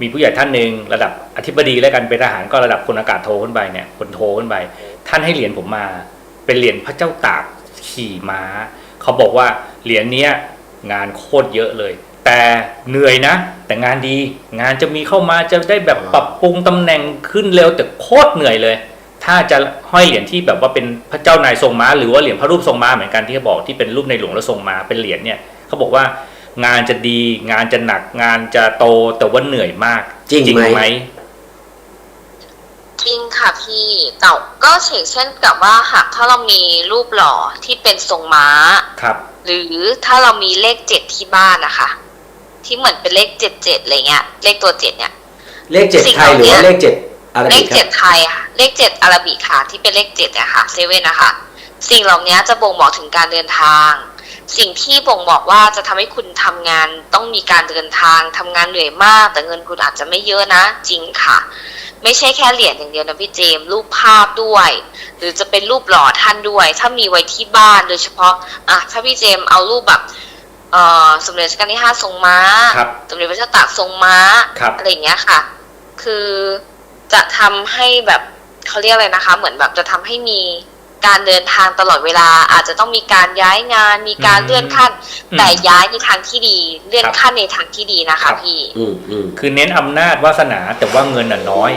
มีผู้ใหญ่ท่านหนึ่งระดับอธิบดีแล้วกันเป็นทหารก็ระดับพลอากาศโทขึ้นไปเนี่ยคนโทขึ้นไป ท่านให้เหรียญผมมา เป็นเหรียญพระเจ้าตากขี่ม้า เขาบอกว่าเหรียญเนี้ยงานโคตรเยอะเลย แต่เหนื่อยนะ แต่งานดีงานจะมีเข้ามาจะได้แบบปรับปรุงตำแหน่งขึ้นเร็วแต่โคตรเหนื่อยเลย ถ้าจะห้อยเหรียญที่แบบว่าเป็นพระเจ้านายทรงม้า หรือว่าเหรียญพระรูปทรงม้าเหมือนกันที่เขาบอกที่เป็นรูปในหลวงแล้วทรงม้าเป็นเหรียญเนี่ยเขาบอกว่า งานจะดี งานจะหนัก งานจะโตแต่ว่าเหนื่อยมาก จริงไหมไหมจริงค่ะพี่แต่ก็เช่นเช่นกับว่าหากถ้าเรามีรูปหล่อที่เป็นทรงม้าครับ หรือถ้าเรามีเลขเจ็ดที่บ้านนะคะ ที่เหมือนเป็นเลขเจ็ดเจ็ดอะไรเงี้ย เลขตัวเจ็ดเนี่ย เลขเจ็ดสิ่งไทยหรือว่าเหล่านี้เลขเจ็ดอาราเลบิขกคเจ็รัดบไทยค่ะเลขเจ็ดอาราบิกค่ะ ที่เป็นเลขเจ็ดอะค่ะเซเว่นนะคะสิ่งเหล่านี้จะบ่งบอกถึงการเดินทาง สิ่งที่บ่งบอกว่าจะทำให้คุณทำงานต้องมีการเดินทางทำงานเหนื่อยมาก แต่เงินคุณอาจจะไม่เยอะนะ จริงค่ะ ไม่ใช่แค่เหรียญอย่างเดียวนะพี่เจมส์รูปภาพด้วย หรือจะเป็นรูปหล่อท่านด้วย ถ้ามีไว้ที่บ้านโดยเฉพาะอะถ้าพี่เจมส์เอารูปแบบเอ่อสมเด็จรัชกาลที่ห้าทรงม้าครับสมเด็จพระเจ้าตากทรงม้าครับอะไรอย่างเงี้ยค่ะ คือจะทำให้แบบเขาเรียกอะไรนะคะ เหมือนแบบจะทำให้มี การเดินทางตลอดเวลาอาจจะต้องมีการย้ายงาน มีการอืมเลื่อนขั้นอืมแต่ย้ายในทางที่ดี เลื่อนครับขั้นในทางที่ดีนะครัคะบพี่อืมอืมคือเน้นอำนาจวาสนาแต่ว่าเงินน่ะน้อย